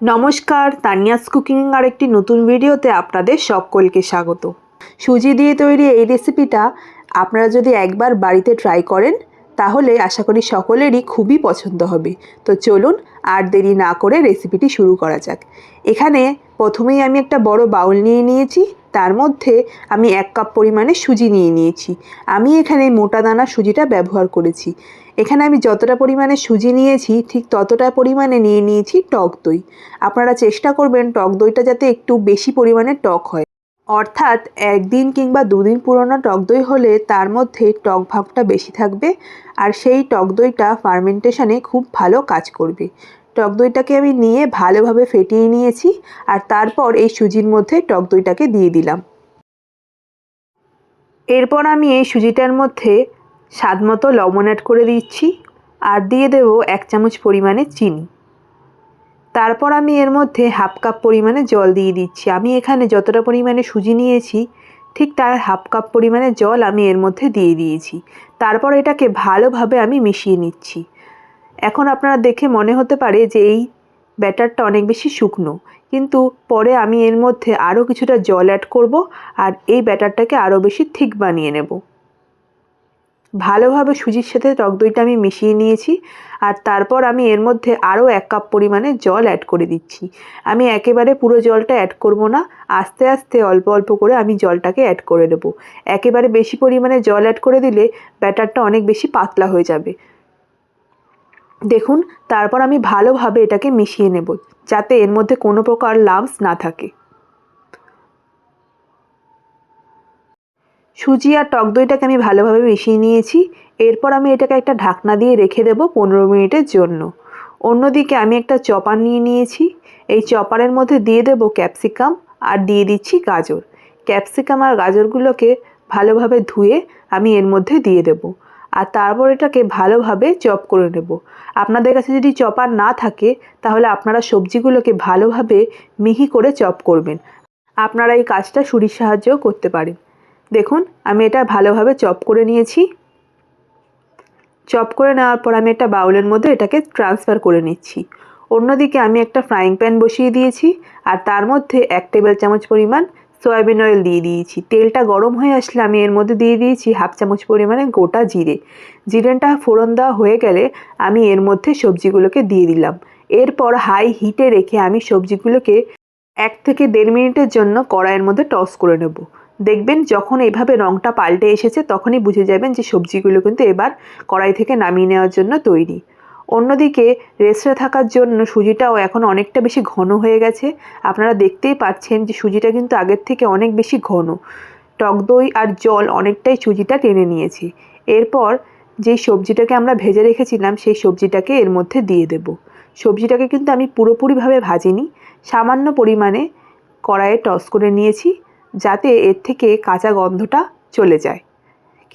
নমস্কার, তানিয়াস কুকিং আর একটি নতুন ভিডিওতে আপনাদের সকলকে স্বাগত। সুজি দিয়ে তৈরি এই রেসিপিটা আপনারা যদি একবার বাড়িতে ট্রাই করেন, তাহলে আশা করি সকলেরই খুবই পছন্দ হবে। তো চলুন আর দেরি না করে রেসিপিটি শুরু করা যাক। এখানে প্রথমেই আমি একটা বড় বাউল নিয়ে নিয়েছি, তার মধ্যে আমি এক কাপ পরিমাণে সুজি নিয়ে নিয়েছি। আমি এখানে মোটা দানা সুজিটা ব্যবহার করেছি। এখানে আমি যতটা পরিমাণে সুজি নিয়েছি, ঠিক ততটা পরিমাণে নিয়ে নিয়েছি টক দই। আপনারা চেষ্টা করবেন টক দইটা যাতে একটু বেশি পরিমাণে টক হয়। অর্থাৎ একদিন কিংবা দুদিন পুরনো টক দই হলে তার মধ্যে টক ভাবটা বেশি থাকবে আর সেই টক দইটা ফার্মেন্টেশনে খুব ভালো কাজ করবে। টক দইটাকে আমি নিয়ে ভালোভাবে ফেটিয়ে নিয়েছি আর তারপর এই সুজির মধ্যে টক দইটাকে দিয়ে দিলাম। এরপর আমি এই সুজিটার মধ্যে স্বাদ মতো লবণ অ্যাড করে দিচ্ছি আর দিয়ে দেবো এক চামচ পরিমাণে চিনি। তারপর আমি এর মধ্যে হাফ কাপ পরিমাণে জল দিয়ে দিচ্ছি। আমি এখানে যতটা পরিমাণে সুজি নিয়েছি, ঠিক তার হাফ কাপ পরিমাণে জল আমি এর মধ্যে দিয়ে দিয়েছি। তারপর এটাকে ভালোভাবে আমি মিশিয়ে নিচ্ছি। এখন আপনারা দেখে মনে হতে পারে যে এই ব্যাটারটা অনেক বেশি শুকনো, কিন্তু পরে আমি এর মধ্যে আরও কিছুটা জল অ্যাড করব আর এই ব্যাটারটাকে আরও বেশি থিক বানিয়ে নেব। ভালোভাবে সুজির সাথে টক দইটা আমি মিশিয়ে নিয়েছি আর তারপর আমি এর মধ্যে আরও এক কাপ পরিমাণে জল অ্যাড করে দিচ্ছি। আমি একেবারে পুরো জলটা অ্যাড করব না, আস্তে আস্তে অল্প অল্প করে আমি জলটাকে অ্যাড করে দেবো একেবারে বেশি পরিমাণে জল অ্যাড করে দিলে ব্যাটারটা অনেক বেশি পাতলা হয়ে যাবে। দেখুন, তারপর আমি ভালোভাবে এটাকে মিশিয়ে নেব, যাতে এর মধ্যে কোনো প্রকার লাম্পস না থাকে। সুজি আর টক দইটাকে আমি ভালোভাবে মিশিয়ে নিয়েছি। এরপর আমি এটাকে একটা ঢাকনা দিয়ে রেখে দেবো পনেরো মিনিটের জন্য। অন্যদিকে আমি একটা চপার নিয়ে নিয়েছি। এই চপারের মধ্যে দিয়ে দেব ক্যাপসিকাম আর দিয়ে দিচ্ছি গাজর। ক্যাপসিকাম আর গাজরগুলোকে ভালোভাবে ধুয়ে আমি এর মধ্যে দিয়ে দেব। আর তারপর এটাকে ভালোভাবে চপ করে নেব। আপনাদের কাছে যদি চপার না থাকে, তাহলে আপনারা সবজিগুলোকে ভালোভাবে মিহি করে চপ করবেন। আপনারা এই কাজটা ছুরির সাহায্যেও করতে পারেন। দেখুন, আমি এটা ভালোভাবে চপ করে নিয়েছি। চপ করে নেওয়ার পর আমি একটা বাউলের মধ্যে এটাকে ট্রান্সফার করে নিচ্ছি। অন্যদিকে আমি একটা ফ্রাইং প্যান বসিয়ে দিয়েছি আর তার মধ্যে এক টেবিল চামচ পরিমাণ সয়াবিন অয়েল দিয়ে দিয়েছি। তেলটা গরম হয়ে আসলে আমি এর মধ্যে দিয়ে দিয়েছি হাফ চামচ পরিমাণে গোটা জিরে। জিরেনটা ফোড়ন দেওয়া হয়ে গেলে আমি এর মধ্যে সবজিগুলোকে দিয়ে দিলাম। এরপর হাই হিটে রেখে আমি সবজিগুলোকে এক থেকে দেড় মিনিটের জন্য কড়াইয়ের মধ্যে টস করে নেব। দেখবেন যখন এইভাবে রঙটা পাল্টে এসেছে, তখনই বুঝে যাবেন যে সবজিগুলো কিন্তু এবার কড়াই থেকে নামিয়ে নেওয়ার জন্য তৈরি। অন্যদিকে, রেস্টে থাকার জন্য সুজিটাও এখন অনেকটা বেশি ঘন হয়ে গেছে। আপনারা দেখতেই পাচ্ছেন যে সুজিটা কিন্তু আগের থেকে অনেক বেশি ঘন। টক দই আর জল অনেকটাই সুজিটা টেনে নিয়েছি। এরপর যেই সবজিটাকে আমরা ভেজে রেখেছিলাম, সেই সবজিটাকে এর মধ্যে দিয়ে দেব। সবজিটাকে কিন্তু আমি পুরোপুরিভাবে ভাজিনি। সামান্য পরিমাণে কড়াইয়ে টস করে নিয়েছি। যাতে এর থেকে কাঁচা গন্ধটা চলে যায়।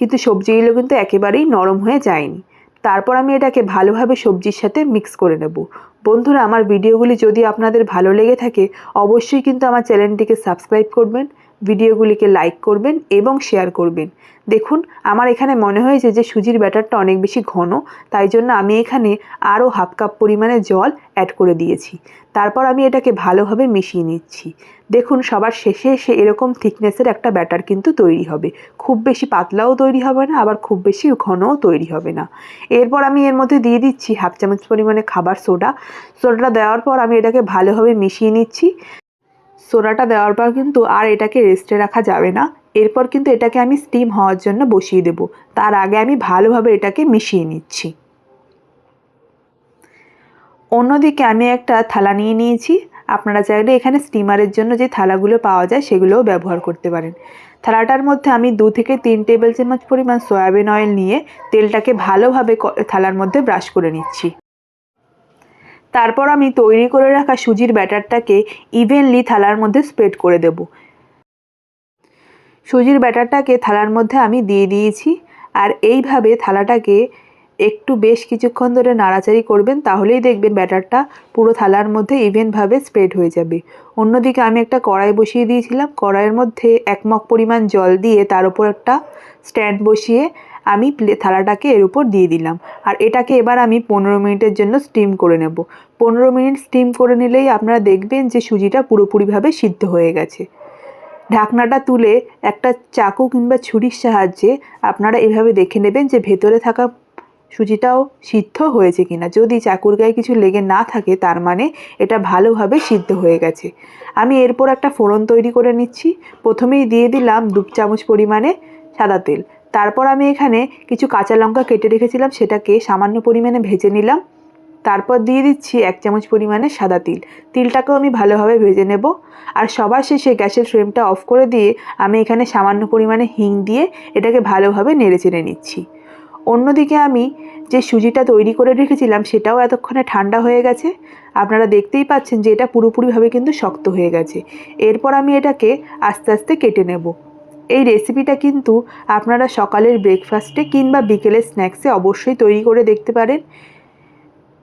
কিন্তু সবজিগুলো কিন্তু একেবারেই নরম হয়ে যায়নি। তারপর আমি এটাকে ভালোভাবে সবজির সাথে মিক্স করে নেব। বন্ধুরা, আমার ভিডিওগুলি যদি আপনাদের ভালো লেগে থাকে, অবশ্যই কিন্তু আমার চ্যানেলটিকে সাবস্ক্রাইব করবেন। ভিডিওগুলিকে লাইক করবেন এবং শেয়ার করবেন। দেখুন, আমার এখানে মনে হয়েছে যে সুজির ব্যাটারটা অনেক বেশি ঘন, তাই জন্য আমি এখানে আরও হাফ কাপ পরিমাণে জল অ্যাড করে দিয়েছি। তারপর আমি এটাকে ভালোভাবে মিশিয়ে নিচ্ছি। দেখুন, সবার শেষে এসে এরকম থিকনেসের একটা ব্যাটার কিন্তু তৈরি হবে। খুব বেশি পাতলাও তৈরি হবে না, আবার খুব বেশি ঘনও তৈরি হবে না। এরপর আমি এর মধ্যে দিয়ে দিচ্ছি হাফ চামচ পরিমাণে খাবার সোডা। সোডাটা দেওয়ার পর আমি এটাকে ভালোভাবে মিশিয়ে নিচ্ছি। সোডাটা দেওয়ার পর কিন্তু আর এটাকে রেস্টে রাখা যাবে না। এরপর কিন্তু এটাকে আমি স্টিম হওয়ার জন্য বসিয়ে দেব। তার আগে আমি ভালোভাবে এটাকে মিশিয়ে নিচ্ছি। অন্যদিকে আমি একটা থালা নিয়ে নিয়েছি। আপনারা চাইলে এখানে স্টিমারের জন্য যে থালাগুলো পাওয়া যায় সেগুলোও ব্যবহার করতে পারেন। থালাটার মধ্যে আমি দু থেকে তিন টেবিল চামচ পরিমাণ সয়াবিন অয়েল নিয়ে তেলটাকে ভালোভাবে থালার মধ্যে ব্রাশ করে নিচ্ছি। তারপর আমি তৈরি করে রাখা সুজির ব্যাটারটাকে ইভেনলি থালার মধ্যে স্প্রেড করে দেব। সুজির ব্যাটারটাকে থালার মধ্যে আমি দিয়ে দিয়েছি আর এইভাবে থালাটাকে একটু বেশ কিছুক্ষণ ধরে নাড়াচাড়ি করবেন তাহলেই দেখবেন ব্যাটারটা পুরো থালার মধ্যে ইভেনভাবে স্প্রেড হয়ে যাবে। অন্যদিকে আমি একটা কড়াই বসিয়ে দিয়েছিলাম। কড়াইয়ের মধ্যে এক মগ পরিমাণ জল দিয়ে তার উপর একটা স্ট্যান্ড বসিয়ে আমি থালাটাকে এর উপর দিয়ে দিলাম। আর এটাকে এবার আমি পনেরো মিনিটের জন্য স্টিম করে নেব। পনেরো মিনিট স্টিম করে নিলেই আপনারা দেখবেন যে সুজিটা পুরোপুরিভাবে সিদ্ধ হয়ে গেছে। ঢাকনাটা তুলে একটা চাকু কিংবা ছুরির সাহায্যে আপনারা এভাবে দেখে নেবেন যে ভেতরে থাকা সুজিটাও সিদ্ধ হয়েছে কিনা। যদি চাকুর গায়ে কিছু লেগে না থাকে, তার মানে এটা ভালোভাবে সিদ্ধ হয়ে গেছে। আমি এরপর একটা ফোড়ন তৈরি করে নিচ্ছি। প্রথমেই দিয়ে দিলাম দু চামচ পরিমাণে সাদা তেল। তারপর আমি এখানে কিছু কাঁচা লঙ্কা কেটে রেখেছিলাম, সেটাকে সামান্য পরিমাণে ভেজে নিলাম। তারপর দিয়ে দিচ্ছি এক চামচ পরিমাণে সাদা তিল। তিলটাকেও আমি ভালোভাবে ভেজে নেব। আর সবার শেষে গ্যাসের ফ্লেমটা অফ করে দিয়ে আমি এখানে সামান্য পরিমাণে হিং দিয়ে এটাকে ভালোভাবে নেড়ে চেড়ে নিচ্ছি। অন্যদিকে আমি যে সুজিটা তৈরি করে রেখেছিলাম, সেটাও এতক্ষণে ঠান্ডা হয়ে গেছে। আপনারা দেখতেই পাচ্ছেন যে এটা পুরোপুরিভাবে কিন্তু শক্ত হয়ে গেছে। এরপর আমি এটাকে আস্তে আস্তে কেটে নেব। এই রেসিপিটা কিন্তু আপনারা সকালের ব্রেকফাস্টে কিংবা বিকেলের স্ন্যাক্সে অবশ্যই তৈরি করে দেখতে পারেন।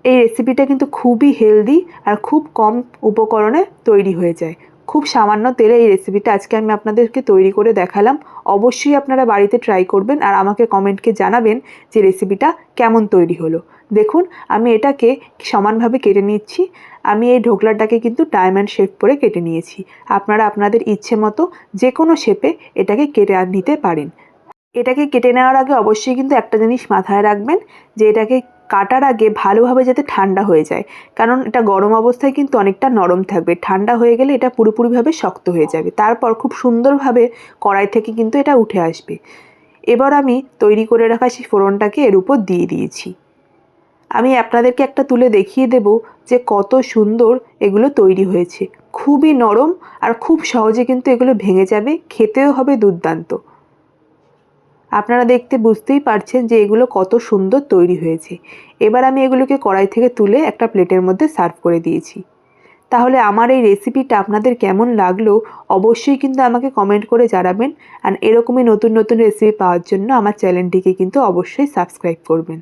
এই রেসিপিটা কিন্তু খুবই হেলদি আর খুব কম উপকরণে তৈরি হয়ে যায়। খুব সামান্য তেলে এই রেসিপিটা আজকে আমি আপনাদেরকে তৈরি করে দেখালাম। অবশ্যই আপনারা বাড়িতে ট্রাই করবেন আর আমাকে কমেন্টকে জানাবেন যে রেসিপিটা কেমন তৈরি হলো। দেখুন, আমি এটাকে সমানভাবে কেটে নিচ্ছি। আমি এই ঢোকলাটাকে কিন্তু ডায়মন্ড শেপ করে কেটে নিয়েছি। আপনারা আপনাদের ইচ্ছে মতো যে কোনো শেপে এটাকে কেটে নিতে পারেন। এটাকে কেটে নেওয়ার আগে অবশ্যই কিন্তু একটা জিনিস মাথায় রাখবেন যে এটাকে কাটার আগে ভালোভাবে যাতে ঠান্ডা হয়ে যায়। কারণ এটা গরম অবস্থায় কিন্তু অনেকটা নরম থাকবে। ঠান্ডা হয়ে গেলে এটা পুরোপুরিভাবে শক্ত হয়ে যাবে। তারপর খুব সুন্দরভাবে কড়াই থেকে কিন্তু এটা উঠে আসবে। এবার আমি তৈরি করে রাখা সেই ফোড়নটাকে এর উপর দিয়ে দিয়েছি। আমি আপনাদেরকে একটা তুলে দেখিয়ে দেব যে কত সুন্দর এগুলো তৈরি হয়েছে। খুবই নরম আর খুব সহজে কিন্তু এগুলো ভেঙে যাবে, খেতেও হবে দুর্দান্ত। আপনারা দেখতে বুঝতেই পারছেন যে এগুলো কত সুন্দর তৈরি হয়েছে। এবার আমি এগুলোকে কড়াই থেকে তুলে একটা প্লেটের মধ্যে সার্ভ করে দিয়েছি। তাহলে আমার এই রেসিপিটা আপনাদের কেমন লাগল অবশ্যই কিন্তু আমাকে কমেন্ট করে জানাবেন আর এরকমই নতুন নতুন রেসিপি পাওয়ার জন্য আমার চ্যানেলটিকে কিন্তু অবশ্যই সাবস্ক্রাইব করবেন।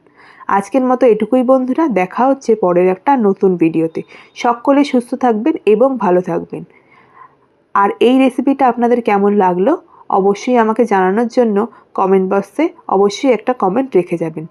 আজকের মতো এটুকুই বন্ধুরা, দেখা হচ্ছে পরের একটা নতুন ভিডিওতে। সকলে সুস্থ থাকবেন এবং ভালো থাকবেন। আর এই রেসিপিটা আপনাদের কেমন লাগল? অবশ্যই আমাকে জানানোর জন্য কমেন্ট বক্সে অবশ্যই একটা কমেন্ট রেখে যাবেন।